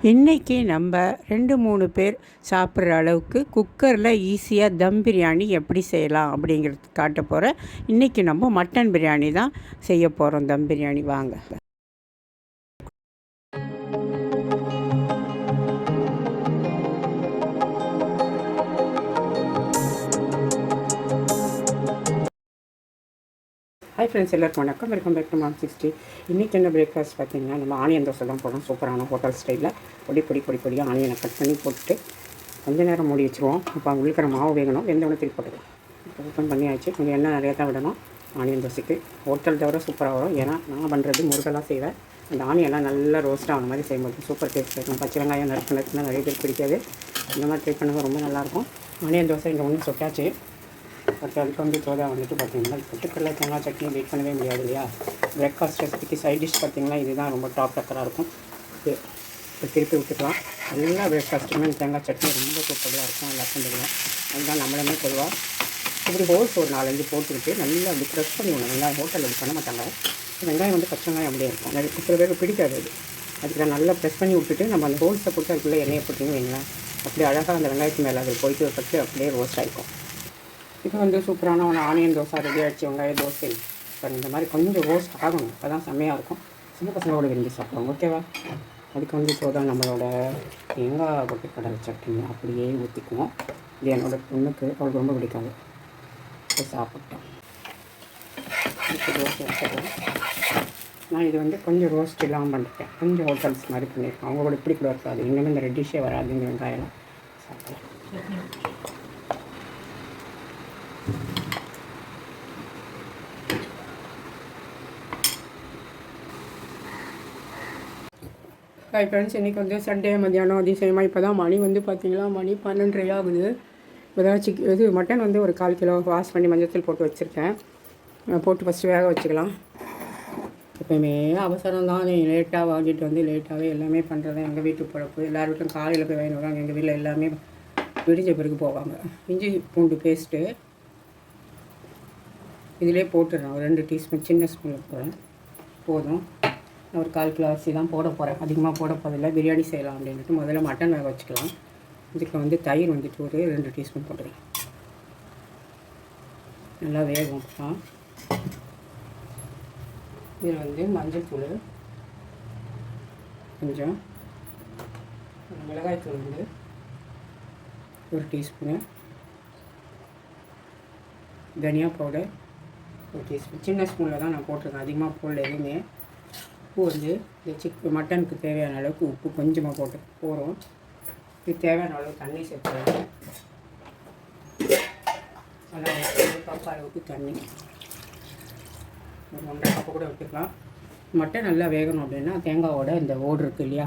இன்றைக்கி நம்ம ரெண்டு மூணு பேர் சாப்பிட்ற அளவுக்கு குக்கரில் ஈஸியாக தம் பிரியாணி எப்படி செய்யலாம் அப்படிங்கிறது காட்ட போகிறேன் இன்றைக்கி நம்ம மட்டன் பிரியாணி தான் செய்ய போகிறோம் தம் பிரியாணி வாங்க. ஹை ஃப்ரெண்ட்ஸ் எல்லாருக்கும் வணக்கம். Welcome back to Mom sixty இன்றைக்கி என்ன பிரேக்ஃபாஸ்ட் பார்த்தீங்கன்னா நம்ம ஆனியன் தோசை தான் போடணும் சூப்பரான ஹோட்டல் ஸ்டைலில் பொடி பொடி பொடி பொடியாக ஆனியனை கட் பண்ணி போட்டு கொஞ்ச நேரம் மூடி வச்சுருவோம். இப்போ அங்கே இருக்கிற மாவு வேகணும். எந்த உடனே திருப்பி போட்டுக்கலாம். இப்போ ஓப்பன் பண்ணியாச்சு. கொஞ்சம் எண்ணெய் நிறையா தான் விடணும் ஆனியன் தோசைக்கு. ஹோட்டல் தவிர சூப்பராக வரும். ஏன்னா நான் பண்ணுறது முருகலாக செய்வேன். அந்த ஆனியெல்லாம் நல்லா ரோஸ்ட் ஆன மாதிரி செய்யும்போது சூப்பர் டேஸ்ட் இருக்கும். பச்சை வெங்காயம் நறுக்கு நறுக்குனா நிறைய பேர் பிடிக்காது. இந்த மாதிரி ட்ரை பண்ணுங்கள் ரொம்ப நல்லாயிருக்கும் ஆனியன் தோசை இங்கே ஒன்று சொட்டாச்சு. பட் அதுக்கு வந்து தோதா வந்துட்டு பார்த்தீங்கன்னா பொட்டுக்கடலை தேங்காய் சட்னி வெயிட் பண்ணவே முடியாது இல்லையா? பிரேக்ஃபாஸ்ட் ரெசிபிக்கு சைட் டிஷ் பார்த்திங்கன்னா இதுதான் ரொம்ப டாப் டக்கராக இருக்கும். இது இப்போ திருப்பி விட்டுக்கலாம். எல்லா பிரேக்ஃபாஸ்ட்டுமே தேங்காய் சட்னி ரொம்ப சூப்பராக இருக்கும் எல்லாத்தையும் தெரியும்? அதுதான் நம்மளுமே பொதுவாக இப்படி ஹோல்ஸ் ஒரு நாலஞ்சு போட்டுக்கிட்டு நல்லா அப்படி க்ரஷ் பண்ணி விடணும். நல்லா ஹோட்டலில் அப்படி பண்ண மாட்டாங்க. வெங்காயம் வந்து பச்சை வெங்காயம் அப்படியே இருக்கும். நிறைய சில பேருக்கு பிடிக்காது அது. அதுக்கு நான் நல்லா ப்ரெஸ் பண்ணி விட்டுட்டு நம்ம அந்த ஹோல்ஸை போட்டு அதுக்குள்ளே எண்ணெயை போட்டிங்கன்னு வைங்களேன். அப்படியே அழகாக அந்த வெங்காயத்து மேலே அது போயிட்டு பட்டு அப்படியே ரோஸ்ட் ஆகிருக்கும் இது வந்து சூப்பரான ஒன்று ஆனியன் தோசை ரெடி ஆகிடுச்சு வெங்காய தோசை. இப்போ இந்த மாதிரி கொஞ்சம் ரோஸ்ட் ஆகணும். அப்போ தான் செம்மையாக இருக்கும். சின்ன பசங்களோட விரும்பி சாப்பிடுவோம் ஓகேவா அதுக்கு வந்து இப்போ தான் நம்மளோட தேங்காய் கொட்டி கடலை சட்னி அப்படியே ஊற்றிக்குவோம் இது என்னோட பொண்ணுக்கு அவளுக்கு ரொம்ப பிடிக்காது. இப்போ சாப்பிட்டோம். தோசை நான் இது வந்து கொஞ்சம் ரோஸ்ட் இல்லாமல் பண்ணிருக்கேன் கொஞ்சம் ஹோட்டல்ஸ் மாதிரி பண்ணியிருக்கேன். அவங்க கூட இப்படி கூட இருக்காது. இன்னும் இந்த ரெட்டிஷே வராது இந்த வெங்காயம்லாம். சாப்பிடலாம். ஹாய் ஃப்ரெண்ட்ஸ் இன்றைக்கி வந்து சண்டே மத்தியானம். அதிசயமாக இப்போ தான் மணி வந்து பார்த்திங்கன்னா மணி பன்னெண்டரை ஆகுது. இப்போ தான் சிக் இது மட்டன் வந்து ஒரு கால் கிலோ வாஷ் பண்ணி மஞ்சத்தில் போட்டு வச்சுருக்கேன். போட்டு ஃபஸ்ட்டு வேக வச்சுக்கலாம். எப்போயுமே அவசரம் தான். லேட்டாக வாங்கிட்டு வந்து லேட்டாகவே எல்லாமே பண்ணுறது எங்கள் வீட்டு பிறப்பு எல்லார் வீட்டும் காலையில் போய் வாங்கிட்டு வருவாங்க. எங்கள் வீட்டில் எல்லாமே விடிஞ்ச பிறகு போவாங்க. இஞ்சி பூண்டு பேஸ்ட்டு இதிலே போட்டுடுறேன் ஒரு ரெண்டு டீஸ்பூன் சின்ன ஸ்பூனில் போடுறேன் போதும். நான் ஒரு கால் கிலோ அரிசி தான் போட போகிறேன் அதிகமாக போட போதில்லை பிரியாணி செய்யலாம் அப்படின்ட்டு முதல்ல மட்டன் வேக வச்சுக்கலாம். இதுக்கு வந்து தயிர் வந்துட்டு ஒரு ரெண்டு டீஸ்பூன் போட்டுருக்கேன் நல்லா வேகும். இதில் வந்து மஞ்சள் தூள் கொஞ்சம் மிளகாய் தூள் வந்து ஒரு டீஸ்பூனு தனியா பவுடர் ஒரு டீஸ்பூன் சின்ன ஸ்பூனில் தான் நான் போட்டிருக்கேன். அதிகமாக போடல எதுவுமே. உப்பு வந்து இந்த சிக் மட்டனுக்கு தேவையான அளவுக்கு உப்பு கொஞ்சமாக போட்டு போகிறோம் இது தேவையான அளவு தண்ணி சேர்த்துருவோம் நல்லா ஒரு கப் அளவுக்கு தண்ணி. ஒரு ஒன்றரை கப்பு கூட விட்டுக்கலாம் மட்டன் நல்லா வேகணும் அப்படின்னா தேங்காவோட இந்த ஓடு இருக்குது இல்லையா?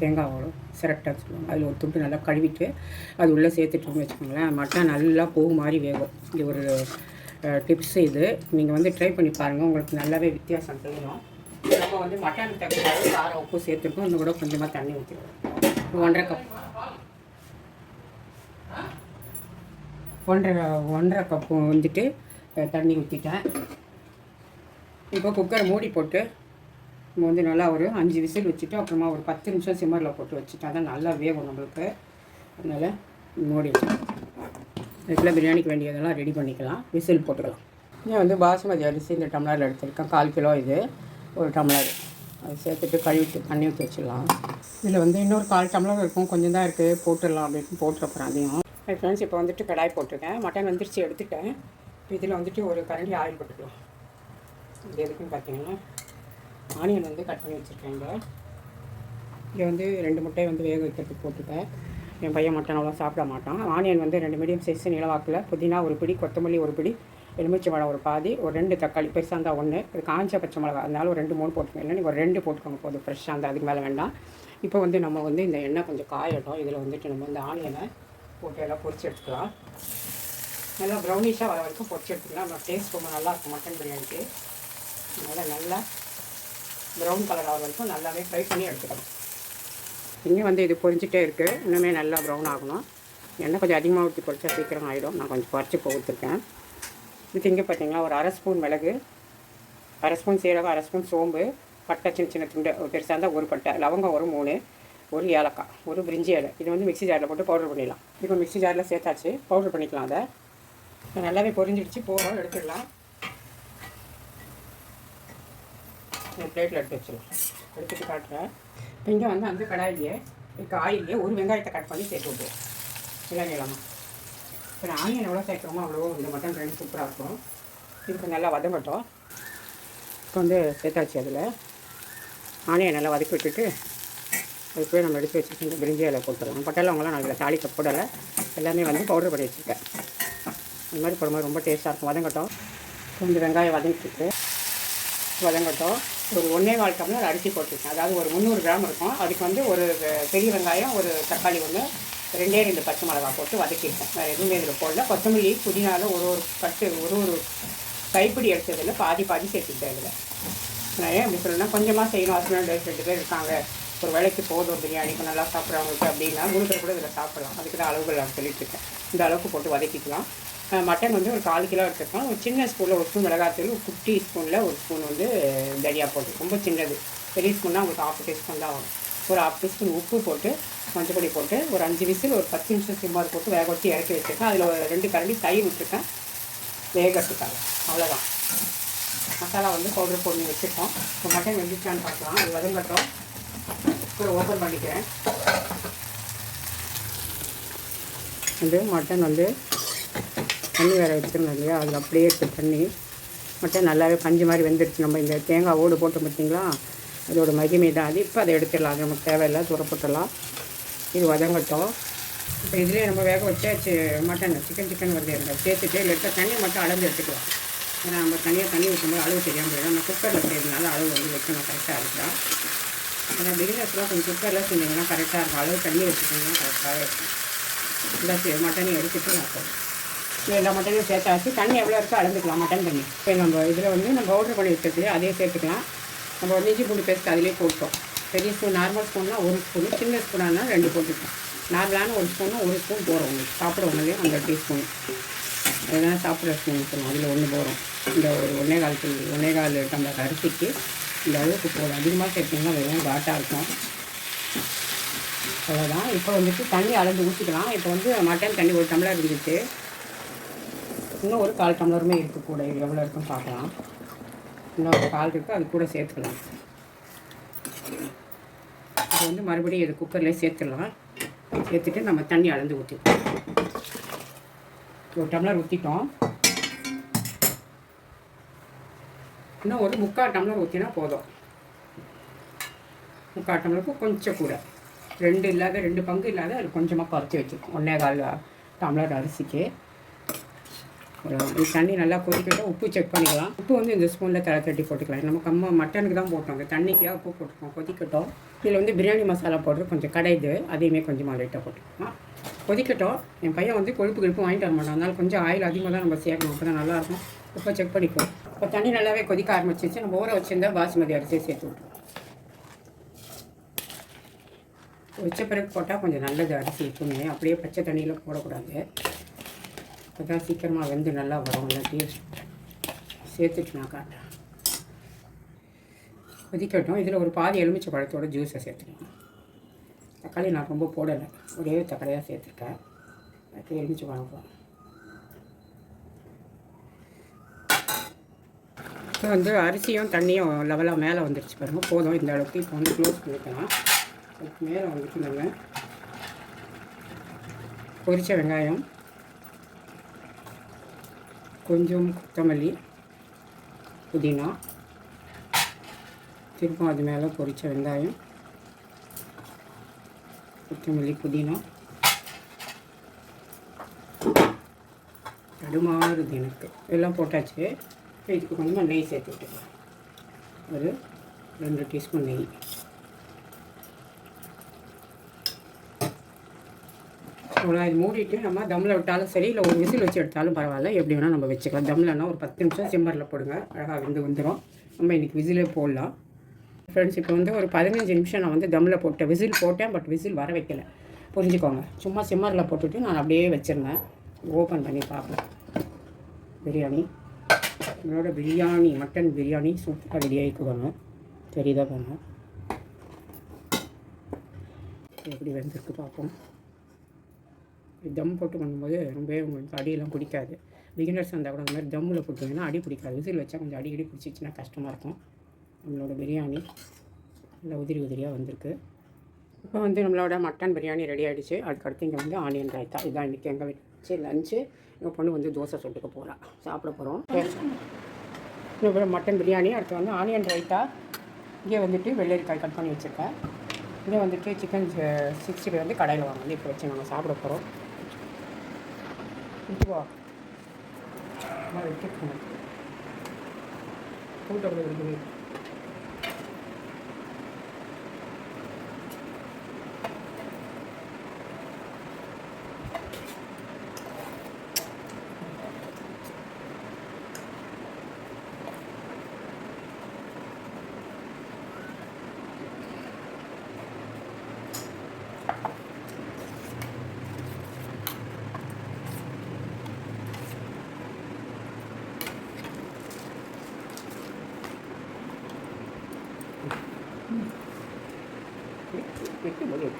தேங்காவோட சிரட்டை சொல்லுவாங்க. அதில் ஒரு துண்டு நல்லா கழுவிட்டு அது உள்ளே சேர்த்துட்டோம்னு வச்சுக்கோங்களேன். மட்டன் நல்லா பூ மாதிரி வேகும். இது ஒரு டிப்ஸ் இது. நீங்கள் வந்து ட்ரை பண்ணி பாருங்கள் உங்களுக்கு நல்லாவே வித்தியாசம் தெரியும். நம்ம வந்து மட்டன் தக்காளி காரம் உப்பு சேர்த்துருக்கோம் இன்னும் கூட கொஞ்சமாக தண்ணி ஊற்றிடுவோம் ஒன்றரை கப் ஒன்றரை ஒன்றரை கப்பு வந்துட்டு தண்ணி ஊற்றிட்டேன் இப்போ குக்கரை மூடி போட்டு நம்ம வந்து நல்லா ஒரு அஞ்சு விசில் வச்சுட்டு அப்புறமா ஒரு பத்து நிமிஷம் சிம்மரில் போட்டு வச்சுட்டா தான் நல்லா வேகும் நம்மளுக்கு. அதனால் மூடி வச்சுக்கலாம் இதுக்குள்ள பிரியாணிக்கு வேண்டியதெல்லாம் ரெடி பண்ணிக்கலாம். விசில் போட்டுக்கலாம். இங்கே வந்து பாசுமதி அரிசி இந்த டம்ளரில் எடுத்துருக்கேன். கால் கிலோ இது ஒரு டம்ளர். அது சேர்த்துட்டு கழுவிட்டு தண்ணி ஊற்றி வச்சிடலாம். இதில் வந்து இன்னொரு கால் டம்ளர் இருக்கும். கொஞ்சம் தான் இருக்குது போட்டுடலாம் அப்படின்னு போட்டுறப்பறேன் அதையும். ஃப்ரெண்ட்ஸ் இப்போ வந்துட்டு கடாய் போட்டிருக்கேன். மட்டன் வந்துருச்சு எடுத்துட்டேன். இதில் வந்துட்டு ஒரு கரண்டி ஆயில் போட்டுக்கலாம். இது எதுக்குன்னு பார்த்தீங்கன்னா ஆனியன் வந்து கட் பண்ணி வச்சுருக்கேன் இங்கே. இங்கே வந்து ரெண்டு முட்டையை வந்து வேக வைக்கிறதுக்கு போட்டிருக்கேன். என் பையன் மட்டன் அவ்வளோ சாப்பிட மாட்டான். ஆனியன் வந்து ரெண்டு மீடியம் சைஸ் நிலவாக்கில். புதினா ஒரு பிடி கொத்தமல்லி ஒரு பிடி எலுமிச்சை பழம் ஒரு பாதி ஒரு ரெண்டு தக்காளி பெருசாக இருந்தால் ஒன்று இது காஞ்ச பச்சை மிளகா அதனால ஒரு ரெண்டு மூணு போட்டுக்கோங்க. இல்லை நீங்கள் ஒரு ரெண்டு போட்டுக்கோங்க போதும். ஃப்ரெஷ்ஷாக இருந்தால் அதுக்கு மேலே வேண்டாம். இப்போ வந்து நம்ம வந்து இந்த எண்ணெய் கொஞ்சம் காயட்டும். இதில் வந்துட்டு நம்ம இந்த ஆனியனை போட்டு எல்லாம் பொரிச்சு எடுத்துக்கலாம். நல்லா ப்ரௌனிஷாக வர வரைக்கும் பொரிச்சு எடுத்துக்கலாம். நம்ம டேஸ்ட் ரொம்ப நல்லாயிருக்கும் மட்டன் பிரியாணிக்கு. அதனால் நல்லா ப்ரௌன் கலர் ஆகிற வரைக்கும் நல்லாவே ஃப்ரை பண்ணி எடுத்துக்கணும் இங்கே வந்து இது பொரிஞ்சிட்டே இருக்குது இன்னுமே நல்லா ப்ரௌன் ஆகணும். எண்ணெய் கொஞ்சம் அதிகமாக ஊற்றி பொரிச்சா சீக்கிரம் ஆகிடும் நான் கொஞ்சம் குறைச்சி போட்டுருக்கேன் இது இங்கே பார்த்தீங்களா ஒரு அரை ஸ்பூன் மிளகு அரை ஸ்பூன் சீரகம் அரை ஸ்பூன் சோம்பு பட்டை சின்ன சின்ன துண்டு பெருசாக இருந்தால் ஒரு பட்டை லவங்கம் ஒரு மூணு ஒரு ஏலக்காய் ஒரு பிரிஞ்சி இலை. இது வந்து மிக்ஸி ஜாரில் போட்டு பவுடர் பண்ணிடலாம். இப்போ மிக்ஸி ஜாரில் சேர்த்தாச்சு. பவுடர் பண்ணிக்கலாம் அதை. நல்லாவே பொரிஞ்சிடுச்சு. போகிறோம் எடுத்துடலாம். பிளேட்டில் எடுத்து வச்சிடலாம் எடுத்துட்டு காட்டுறேன். இப்போ இங்கே வந்து அந்த கடாயிலேயே இப்போ ஆயிலே ஒரு வெங்காயத்தை கட் பண்ணி சேர்த்து விட்டுருவோம். இல்லை நீளமாக இப்போ ஆனியன் எவ்வளோ சேர்க்குறோமோ அவ்வளோ இந்த மட்டன் ரெண்டு சூப்பராக இருக்கும். இதுக்கு நல்லா வதங்கட்டும். இப்போ வந்து சேர்த்தாச்சு அதில். ஆனியன் நல்லா வதக்கி விட்டுட்டு அதுக்குள்ளே நம்ம எடுத்து வச்சுட்டு இந்த பிரிஞ்சி இலை போட்டுடலாம் பட்டலவங்களாம் நான் இதில் தாளிக்க போடலை. எல்லாமே வந்து பவுடர் பண்ணி வச்சுருக்கேன். இந்த மாதிரி போடும்போது ரொம்ப டேஸ்ட்டாக இருக்கும். வதங்கட்டும். கொஞ்சம் வெங்காயம் வதங்கிட்டு வதங்கட்டும். ஒரு ஒன்றே கால் டம்ளர் அரிசி போட்டுருக்கேன். அதாவது ஒரு முந்நூறு கிராம் இருக்கும். அதுக்கு வந்து ஒரு பெரிய வெங்காயம் ஒரு தக்காளி ஒன்று ரெண்டே ரெண்டு பச்சை மிளகாய் போட்டு வதக்கியிருக்கேன் வேறு எதுவுமே இதில் போடல. கொத்தமல்லி புதினால ஒரு ஒரு பத்து ஒரு ஒரு கைப்பிடி எடுத்ததில் பாதி பாதி சேர்த்துக்கிட்டேன் இதில். நான் ஏன் அப்படி சொல்லணும்னா கொஞ்சமாக செய்யணும். ஹஸ்பண்ட் ரெண்டு பேர் இருக்காங்க. ஒரு வேலைக்கு போதும் பிரியாணிக்கு நல்லா சாப்பிட்றவங்களுக்கு அப்படின்னா முழுக்கர் கூட இதில் சாப்பிடலாம். அதுக்கு தான் அளவுகள் நான் சொல்லிட்டு இருக்கேன். இந்த அளவுக்கு போட்டு வதக்கிக்கலாம். மட்டன் வந்து ஒரு கால் கிலோ எடுத்துருக்கோம். ஒரு சின்ன ஸ்பூனில் ஒரு ஸ்பூன் மிளகாத்தூள் ஒரு குட்டி ஸ்பூனில் ஒரு ஸ்பூன் வந்து தனியா போட்டு ரொம்ப சின்னது. பெரிய ஸ்பூன்னா உங்களுக்கு ஹாஃப் டீஸ்பூன் தான் ஆகும் ஒரு ஹாஃப் டீஸ்பூன் உப்பு போட்டு மஞ்சள் பொடி போட்டு ஒரு அஞ்சு விசில் ஒரு பத்து நிமிஷம் சிம்மார் போட்டு வேக வச்சு இறக்கி வச்சுருக்கேன். அதில் ஒரு ரெண்டு கரண்டி தயிர் விட்டுருக்கேன். வேகத்துக்காக அவ்வளோதான் மசாலா வந்து பவுடர் போட்டு வச்சுருக்கோம். இப்போ மட்டன் வெந்துச்சான்னு பார்க்கலாம். அது வதங்கட்டும். குக்கரை ஓப்பன் பண்ணிக்கிறேன். வந்து மட்டன் வந்து தண்ணி வேறு வச்சிருந்தோம் இல்லையா? அதில் அப்படியே இருக்குது தண்ணி. மட்டன் நல்லாவே பஞ்சு மாதிரி வெந்துருச்சு. நம்ம இந்த தேங்காய் ஓடு போட்டு பார்த்தீங்களா அதோட மகிமை தான். அது இப்போ அதை எடுத்துடலாம். அது நமக்கு தேவையில்லை. தூர போட்டுடலாம். இது வதங்கட்டும். இப்போ இதுலேயே நம்ம வேக வச்சாச்சு மட்டன். சிக்கன் சிக்கன் வருது இந்த சேர்த்துட்டு லிட்டர் தண்ணி மட்டும் அளந்து எடுத்துக்கலாம். ஏன்னா நம்ம தனியாக தண்ணி வைக்கும்போது அளவு தெரியாமல் போயிடும். நம்ம குக்கரில் செய்யறதுனால அளவு வந்து வைக்கணும். கரெக்டாக இருக்கலாம் ஏன்னா பிரியாணிஸ்லாம் கொஞ்சம் குக்கரில் செஞ்சீங்கன்னா கரெக்டாக இருக்கும். அளவு தண்ணி வச்சுக்கிங்கன்னா கரெக்டாகவே இருக்கும். இல்லை சரி மட்டனையும் எடுத்துட்டு நான் போகிறேன் இப்போ எல்லா மட்டனையும் சேர்த்தாச்சு. தண்ணி எவ்வளோ இருக்கோ அளந்துக்கலாம் மட்டன் தண்ணி. இப்போ நம்ம இதில் வந்து நம்ம பவுடர் பண்ணி வச்சது அதே சேர்த்துக்கலாம். நம்ம ஒரு இஞ்சி பூண்டு பேஸ்ட் அதிலே போட்டோம். பெரிய ஸ்பூன் நார்மல் ஸ்பூன்னா ஒரு ஸ்பூன் சின்ன ஸ்பூனானா ரெண்டு போட்டுக்கலாம். நார்மலான ஒரு ஸ்பூனும் ஒரு ஸ்பூன் போகிறோம் உங்களுக்கு. சாப்பிடுவோம்லையே அந்த டீஸ்பூன் அதெல்லாம் சாப்பிட்ற ஸ்பூன் சொல்லுவோம் அதில் ஒன்று போகிறோம் இந்த ஒரு ஒன்றே கால் ஒன்றே கால் டம்ளர் அரிசிக்கு இந்த அளவுக்கு போகிறோம் அதிகமாக சேர்த்திங்கன்னா வெறும் காட்டாக இருக்கும். அவ்வளோதான் இப்போ வந்துட்டு தண்ணி அளந்து ஊற்றிக்கலாம் இப்போ வந்து மட்டன் தண்ணி ஒரு டம்ளர் இருந்துச்சு. இன்னும் ஒரு கால் டம்ளருமே இருக்குது கூட. இது எவ்வளோ இருக்குன்னு பார்க்கலாம். இன்னும் ஒரு கால் இருக்குது அது கூட சேர்த்துக்கலாம். இது வந்து மறுபடியும் இது குக்கரில் சேர்த்துடலாம். சேர்த்துட்டு நம்ம தண்ணி அளந்து ஊற்றிக்கலாம் ஒரு டம்ளர் ஊற்றிட்டோம் இன்னும் ஒரு முக்கால் டம்ளர் ஊற்றினா போதும். முக்கால் டம்ளருக்கு கொஞ்சம் கூட. ரெண்டு இல்லாத ரெண்டு பங்கு இல்லாத அது கொஞ்சமாக குறைச்சி வச்சுருக்கோம் ஒன்றே கால் டம்ளர் அரிசிக்கு. இது தண்ணி நல்லா கொதிக்கிட்டு உப்பு செக் பண்ணிக்கலாம். உப்பு வந்து இந்த ஸ்பூனில் தலை தட்டி போட்டுக்கலாம். நம்ம கம்மா மட்டனுக்கு தான் போட்டோம். அந்த தண்ணிக்காக உப்பு போட்டுக்கோம். கொதிக்கட்டும். இதில் வந்து பிரியாணி மசாலா போட்டு கொஞ்சம் கடையுது. அதையுமே கொஞ்சமாக லைட்டாக போட்டுக்கலாம். கொதிக்கட்டும். என் பையன் வந்து கொழுப்பு கொழுப்பு வாங்கிட்டு வர மாட்டான். அதனால் கொஞ்சம் ஆயில் அதிகமாக தான் நம்ம சேர்க்கணும். அப்போ தான் நல்லாயிருக்கும் உப்பை செக் பண்ணிக்குவோம் இப்போ தண்ணி நல்லாவே கொதிக்க ஆரம்பிச்சிச்சு நம்ம ஊற வச்சுருந்தா பாசுமதி அரிசியை சேர்த்து விட்டுருவோம். வச்ச பிறகு போட்டால் கொஞ்சம் நல்லது அரிசி எப்பவுமே அப்படியே பச்சை தண்ணியில் போடக்கூடாது. அப்போ தான் சீக்கிரமாக வெந்து நல்லா வரும் இல்லாட்டி சேர்த்துட்டு நான் காட்டுறேன். கொதிக்கட்டும். இதில் ஒரு பாதி எலுமிச்சை பழத்தோட ஜூஸை சேர்த்துக்கணும். தக்காளி நான் ரொம்ப போடலை. ஒரே தக்காளியாக சேர்த்துருக்கேன். அடுத்து எலுமிச்சை பழம் இப்போ வந்து அரிசியும் தண்ணியும் லெவலாக மேலே வந்துருச்சு பாருங்க. போதும். இந்த அளவுக்கு இப்போ வந்து க்ளோஸ் பண்ணிக்கலாம். அதுக்கு மேலே வந்துட்டு நம்ம பொரிச்ச வெங்காயம் கொஞ்சம் கொத்தமல்லி புதினா திரும்ப அது மேலே பொரித்த வெங்காயம் கொத்தமல்லி புதினா. தடுமாறுது எனக்கு. எல்லாம் போட்டாச்சு. இதுக்கு கொஞ்சமாக நெய் சேர்த்துக்கிட்டு ஒரு ரெண்டு டீஸ்பூன் நெய். அவ்வளோ இது மூடிட்டு நம்ம தம்மில் விட்டாலும் சரி இல்லை ஒரு விசில் வச்சு எடுத்தாலும் பரவாயில்ல. எப்படி வேணால் நம்ம வச்சுக்கலாம். தம்லன்னா ஒரு பத்து நிமிஷம் சிம்மரில் போடுங்க. அழகாக வந்து வந்துடும் நம்ம இன்றைக்கி விசிலே போடலாம். ஃப்ரெண்ட்ஸ் இப்போ வந்து ஒரு பதினஞ்சு நிமிஷம் நான் வந்து தம்மில் போட்டேன் விசில் போட்டேன் பட் விசில் வர வைக்கல. புரிஞ்சுக்கோங்க. சும்மா சிம்மரில் போட்டுட்டு நான் அப்படியே வச்சுருந்தேன். ஓப்பன் பண்ணி பார்ப்பேன் பிரியாணி. என்னோட பிரியாணி மட்டன் பிரியாணி சூப்பராக ரெடி ஆகிக்குவாங்க தெரியுதா பாருங்க. எப்படி வந்திருக்கு பார்ப்போம். தம் போட்டு பண்ணும்போது ரொம்பவே உங்களுக்கு அடியெல்லாம் பிடிக்காது. பிகினர்ஸ் வந்தால் கூட அந்த மாதிரி தம்மில் போட்டுங்கன்னா அடி பிடிக்காது. விசில் வச்சா கொஞ்சம் அடி அடி பிடிச்சிச்சின்னா கஷ்டமாக இருக்கும். நம்மளோட பிரியாணி நல்லா உதிரி உதிரியாக வந்திருக்கு. இப்போ வந்து நம்மளோட மட்டன் பிரியாணி ரெடி ஆகிடுச்சு அதுக்கடுத்து இங்கே வந்து ஆனியன் ரைத்தா. இதான் இன்றைக்கி எங்கள் வச்சு லஞ்சு எங்கள் பொண்ணு வந்து தோசை சுட்டுக்க போகிறான் சாப்பிட போகிறோம் இன்னும் மட்டன் பிரியாணி அடுத்து வந்து ஆனியன் ரைத்தா. இங்கே வந்துட்டு வெள்ளரிக்காய் கட் பண்ணி வச்சுருக்கேன். இங்கே வந்துட்டு சிக்கன் சிக்ஸ்டி வந்து கடையில் வாங்க இப்போ வச்சு நாங்கள் சாப்பிட போகிறோம் வா வைக்கணும் கூட்டம் இருக்குது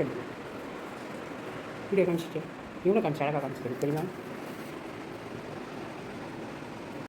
வைக்கும்போது வைக்கணும் இப்படியே காமிச்சிட்டு இவனை காமிச்சு அழகாக காமிச்சிட்டு தெரியுமா